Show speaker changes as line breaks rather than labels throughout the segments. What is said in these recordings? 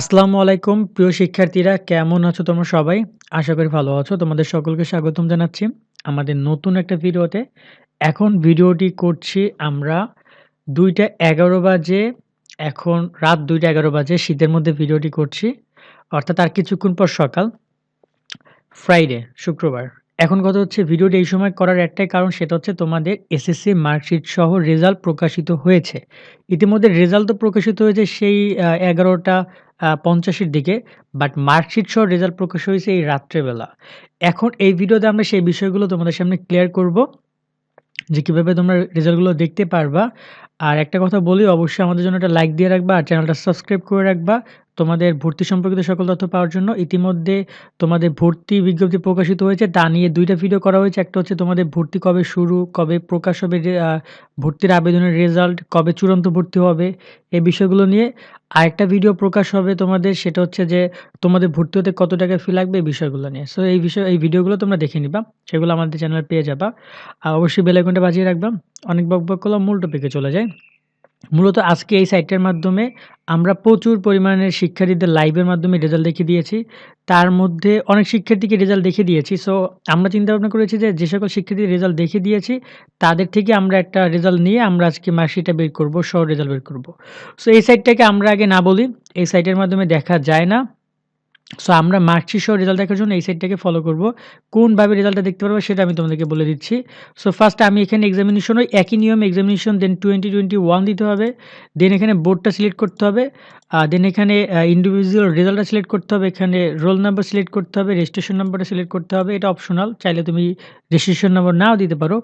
আসসালামু আলাইকুম প্রিয় শিক্ষার্থীরা কেমন আছো তোমরা সবাই? আশা করি ভালো আছো। তোমাদের সকলকে স্বাগতম জানাচ্ছি আমাদের নতুন একটা ভিডিওতে। এখন ভিডিওটি করছি আমরা ২টা ১১ বাজে, এখন রাত ২টা ১১ বাজে শীতের মধ্যে ভিডিওটি করছি। অর্থাৎ আর কিছুক্ষণ পর সকাল। ফ্রাইডে, শুক্রবার। এখন কথা হচ্ছে ভিডিওটি এই সময় করার একটাই কারণ সেটা হচ্ছে তোমাদের এসএসসি মার্কশিট সহ রেজাল্ট প্রকাশিত হয়েছে। ইতিমধ্যে রেজাল্ট তো প্রকাশিত হয়েছে সেই আ ১১টা আ ৫০ এর দিকে। বাট মার্কশিট সহ রেজাল্ট প্রকাশ হয়েছে এই রাত্রেবেলা। এখন এই ভিডিওতে আমরা সেই বিষয়গুলো তোমাদের সামনে ক্লিয়ার করব। যে কীভাবে তোমরা রেজাল্টগুলো দেখতে পারবা। আর একটা কথা বলি, অবশ্যই আমাদের জন্য একটা লাইক দিয়ে রাখবা, আর চ্যানেলটা সাবস্ক্রাইব করে রাখবা। তোমাদের ভর্তি সম্পর্কিত সকল তথ্য পাওয়ার জন্য ইতিমধ্যে তোমাদের ভর্তি বিজ্ঞপ্তি প্রকাশিত হয়েছে তা নিয়ে দুইটা ভিডিও করা হয়েছে। একটা হচ্ছে তোমাদের ভর্তি কবে শুরু, কবে প্রকাশ হবে ভর্তির আবেদনের রেজাল্ট, কবে চূড়ান্ত ভর্তি হবে এই বিষয়গুলো নিয়ে। আরেকটা ভিডিও প্রকাশ হবে তোমাদের সেটা হচ্ছে যে তোমাদের ভর্তি হতে কত টাকা ফি লাগবে এই বিষয়গুলো নিয়ে। সো এই বিষয় এই ভিডিওগুলো তোমরা দেখে নিবা। সেগুলো আমাদের চ্যানেলে পেয়ে যাবা। আর অবশ্যই বেল আইকনটা বাজিয়ে রাখবা। অনেক বকবক করলাম মূল টপিকে চলে যাই। মূলত আজকে এই সাইটটার মাধ্যমে আমরা প্রচুর পরিমাণে শিক্ষার্থীদের লাইভের মাধ্যমে রেজাল্ট দেখে দিয়েছি। তার মধ্যে অনেক শিক্ষার্থীকে রেজাল্ট দেখে দিয়েছি। সো আমরা চিন্তা ভাবনা করেছি যে, যে সকল শিক্ষার্থীদের রেজাল্ট দেখে দিয়েছি তাদের থেকে আমরা একটা রেজাল্ট নিয়ে আমরা আজকে মার্কশিটটা বের করব, সহ রেজাল্ট বের করব। সো এই সাইটটাকে আমরা আগে না বলি, এই সাইটের মাধ্যমে দেখা যায় না। সো আমরা মার্কশিট সহ রেজাল্ট দেখার জন্য এই সাইটটাকে ফলো করব। কোনভাবে রেজাল্টটা দেখতে পারব সেটা আমি তোমাদেরকে বলে দিচ্ছি। সো ফার্স্ট আমি এখানে এক্সামিনেশন ওই একই নিয়ম এক্সামিনেশন দেন 2021 দিতে হবে। দেন এখানে বোর্ডটা সিলেক্ট করতে হবে। দেন এখানে ইন্ডিভিজুয়াল রেজাল্টটা সিলেক্ট করতে হবে। এখানে রোল নাম্বার সিলেক্ট করতে হবে, রেজিস্ট্রেশন নাম্বারটা সিলেক্ট করতে হবে। এটা অপশনাল। চাইলে তুমি রেজিস্ট্রেশন নাম্বার নাও দিতে পারো।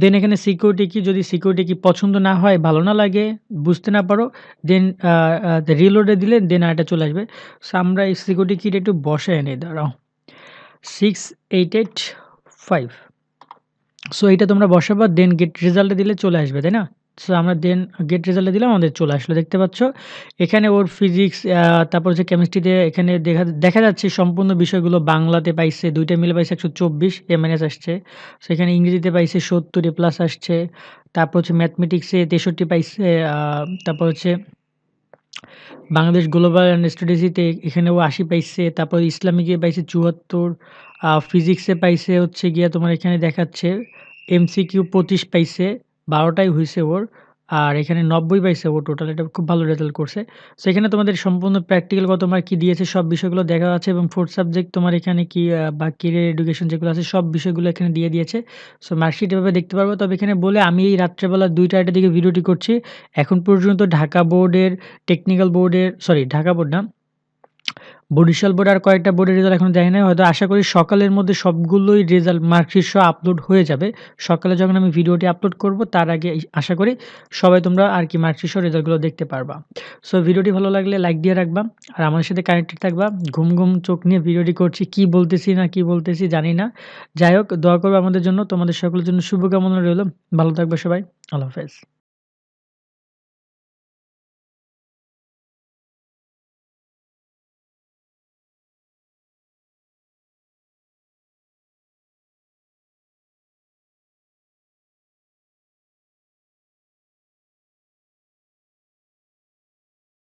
দেন এখানে সিকিউরিটি কি যদি সিকিউরিটি কি পছন্দ না হয়, ভালো না লাগে, বুঝতে না পারো দেন রিলোডে দিলে দেন আরেকটা চলে আসবে। সো আমরা এই সিকিউরিটি কিটা একটু বসায় নেই দাঁড়াও। 6885 সো এইটা তোমরা বসাবা দেন গেট রেজাল্টে দিলে চলে আসবে, তাই না? সো আমরা দেন গেট রেজাল্টে দিলাম আমাদের চলে আসলো দেখতে পাচ্ছ। এখানে ওর ফিজিক্স তারপর হচ্ছে কেমিস্ট্রিতে এখানে দেখা দেখা যাচ্ছে সম্পূর্ণ বিষয়গুলো বাংলাতে পাইছে দুইটা মিলে পাইছে ১২৪ এ মাইনাস আসছে। সো এখানে ইংরেজিতে পাইছে ৭০ এ প্লাস আসছে। তারপর হচ্ছে ম্যাথমেটিক্সে ৬৩ পাইছে তারপর হচ্ছে বাংলাদেশ গ্লোবাল এখানে এখানেও ৮০ পাইছে। তারপর ইসলামিকে পাইছে ৭৪ আ ফিজিক্সে পাইছে হচ্ছে গিয়া তোমার এখানে দেখাচ্ছে এমসিকিউ ২৫ পাইছে। ১২ টাই হইছে ওর। আর এখানে ৯০ পাইছে ও টোটাল এটা খুব ভালো রেজাল্ট করছে। সো এখানে তোমাদের সম্পূর্ণ প্র্যাকটিক্যাল কত মার্ক কী দিয়েছে সব বিষয়গুলো দেখা আছে এবং ফোর্থ সাবজেক্ট তোমার এখানে কি বা কেরিয়ার এডুকেশন যেগুলো আছে সব বিষয়গুলো এখানে দিয়ে দিয়েছে। সো মার্কশিট এভাবে দেখতে পারব। তবে এখানে বলে আমি এই রাত্রেবেলা ২টা ২.৫ দিকে ভিডিওটি করছি। এখন পর্যন্ত ঢাকা বোর্ডের, টেকনিক্যাল বোর্ডের সরি ঢাকা বোর্ড না বরিশাল বোর্ড আর কয়েকটা বোর্ডের রেজাল্ট এখন দেয় নাই। হয়তো আশা করি সকালের মধ্যে সবগুলোই রেজাল্ট মার্কশিট সহ আপলোড হয়ে যাবে। সকালে যখন আমি ভিডিওটি আপলোড করব তার আগে আশা করি সবাই তোমরা আর কি মার্কশিট সহ রেজাল্টগুলো দেখতে পারবা। সো ভিডিওটি ভালো লাগলে লাইক দিয়ে রাখবা। আর আমার সাথে কানেক্টেড থাকবা। ঘুম, ঘুম চোখ নিয়ে ভিডিওটি করছি। কি বলতেছি না কি বলতেছি জানি না। যাই হোক দোয়া করবে আমাদের জন্য। তোমাদের সকলের জন্য শুভকামনা রইল। ভালো থাকবে সবাই। আল্লাহ হাফেজ।